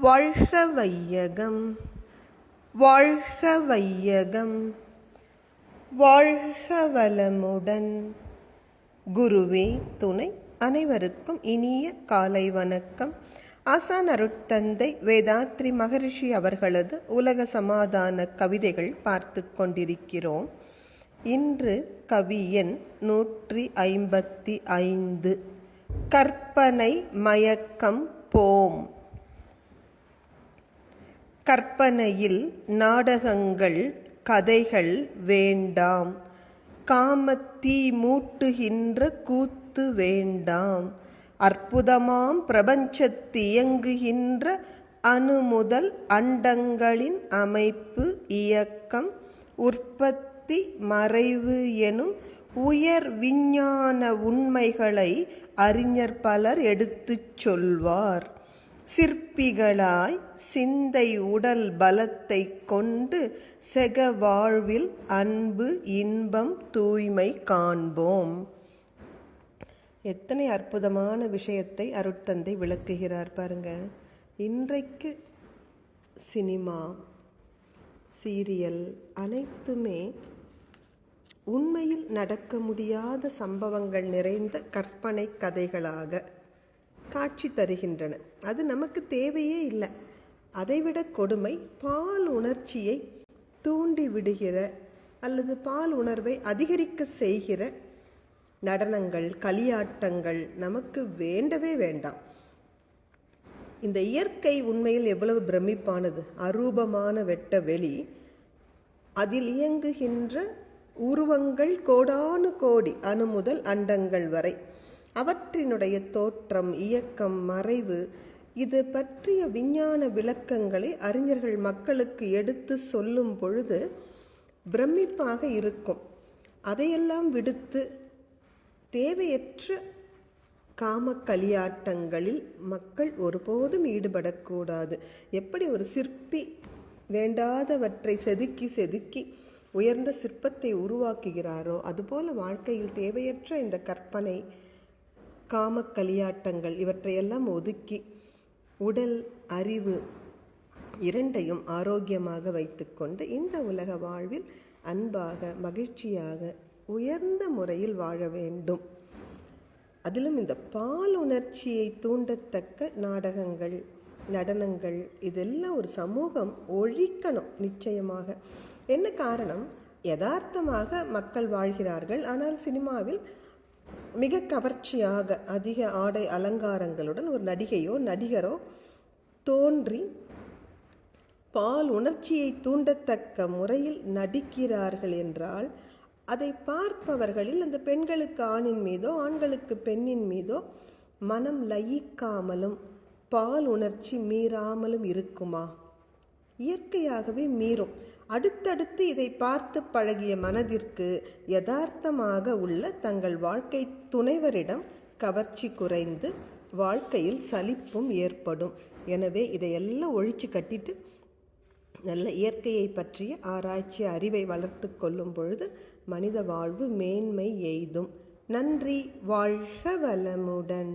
வாழ்க வையகம் வாழ்க வையகம் வாழ்க வளமுடன் குருவே துணை அனைவருக்கும் இனிய காலை வணக்கம். ஆசான் அருட்தந்தை வேதாத்ரி மகரிஷி அவர்களது உலக சமாதான கவிதைகள் பார்த்து கொண்டிருக்கிறோம். இன்று கவியன் நூற்றி ஐம்பத்தி ஐந்து. கற்பனை மயக்கம் போம். கற்பனையில் நாடகங்கள் கதைகள் வேண்டாம். காமத்தீ மூட்டுகின்ற கூத்து வேண்டாம். அற்புதமாம் பிரபஞ்சத்தியங்குகின்ற அணு முதல் அண்டங்களின் அமைப்பு இயக்கம் உற்பத்தி மறைவு எனும் உயர் விஞ்ஞான உண்மைகளை அறிஞர் பலர் எடுத்துச் சொல்வார். சிற்பிகளாய் சிந்தை உடல் பலத்தை கொண்டு செக வாழ்வில் அன்பு இன்பம் தூய்மை காண்போம். எத்தனை அற்புதமான விஷயத்தை அருட்தந்தை விளக்குகிறார் பாருங்க. இன்றைக்கு சினிமா சீரியல் அனைத்துமே உண்மையில் நடக்க முடியாத சம்பவங்கள் நிறைந்த கற்பனை கதைகளாக காட்சி தருகின்றன. அது நமக்கு தேவையே இல்லை. அதைவிட கொடுமை பால் உணர்ச்சியை தூண்டி விடுகிற அல்லது பால் உணர்வை அதிகரிக்க செய்கிற நடனங்கள் களியாட்டங்கள் நமக்கு வேண்டவே வேண்டாம். இந்த இயற்கை உண்மையில் எவ்வளவு பிரமிப்பானது. அரூபமான வெட்ட வெளி அதில் இயங்குகின்ற உருவங்கள் கோடானு கோடி அணு முதல் அண்டங்கள் வரை. அவற்றினுடைய தோற்றம் இயக்கம் மறைவு இது பற்றிய விஞ்ஞான விளக்கங்களை அறிஞர்கள் மக்களுக்கு எடுத்து சொல்லும் பொழுது பிரமிப்பாக இருக்கும். அதையெல்லாம் விடுத்து தேவையற்ற காம களியாட்டங்களில் மக்கள் ஒருபோதும் ஈடுபடக்கூடாது. எப்படி ஒரு சிற்பி வேண்டாதவற்றை செதுக்கி செதுக்கி உயர்ந்த சிற்பத்தை உருவாக்குகிறாரோ அதுபோல வாழ்க்கையில் தேவையற்ற இந்த கற்பனை காம கலியாட்டங்கள் இவற்றையெல்லாம் ஒதுக்கி உடல் அறிவு இரண்டையும் ஆரோக்கியமாக வைத்துக்கொண்டு இந்த உலக வாழ்வில் அன்பாக மகிழ்ச்சியாக உயர்ந்த முறையில் வாழ வேண்டும். அதிலும் இந்த பால் உணர்ச்சியை தூண்டத்தக்க நாடகங்கள் நடனங்கள் இதெல்லாம் ஒரு சமூகம் ஒழிக்கணும் நிச்சயமாக. என்ன காரணம்? யதார்த்தமாக மக்கள் வாழ்கிறார்கள். ஆனால் சினிமாவில் மிக கவர்ச்சியாக அதிக ஆடை அலங்காரங்களுடன் ஒரு நடிகையோ நடிகரோ தோன்றி பால் உணர்ச்சியை தூண்டத்தக்க முறையில் நடிக்கிறார்கள் என்றால் அதை பார்ப்பவர்களில் அந்த பெண்களுக்கு ஆணின் மீதோ ஆண்களுக்கு பெண்ணின் மீதோ மனம் லயிக்காமலும் பால் உணர்ச்சி மீறாமலும் இருக்குமா? இயற்கையாகவே மீறும். அடுத்தடுத்து இதை பார்த்து பழகிய மனதிற்கு யதார்த்தமாக உள்ள தங்கள் வாழ்க்கை துணைவரிடம் கவர்ச்சி குறைந்து வாழ்க்கையில் சலிப்பும் ஏற்படும். எனவே இதையெல்லாம் ஒழிச்சு கட்டிட்டு நல்ல இயற்கையை பற்றிய ஆராய்ச்சி அறிவை வளர்த்து கொள்ளும் பொழுது மனித வாழ்வு மேன்மை எய்தும். நன்றி. வாழ்க வளமுடன்.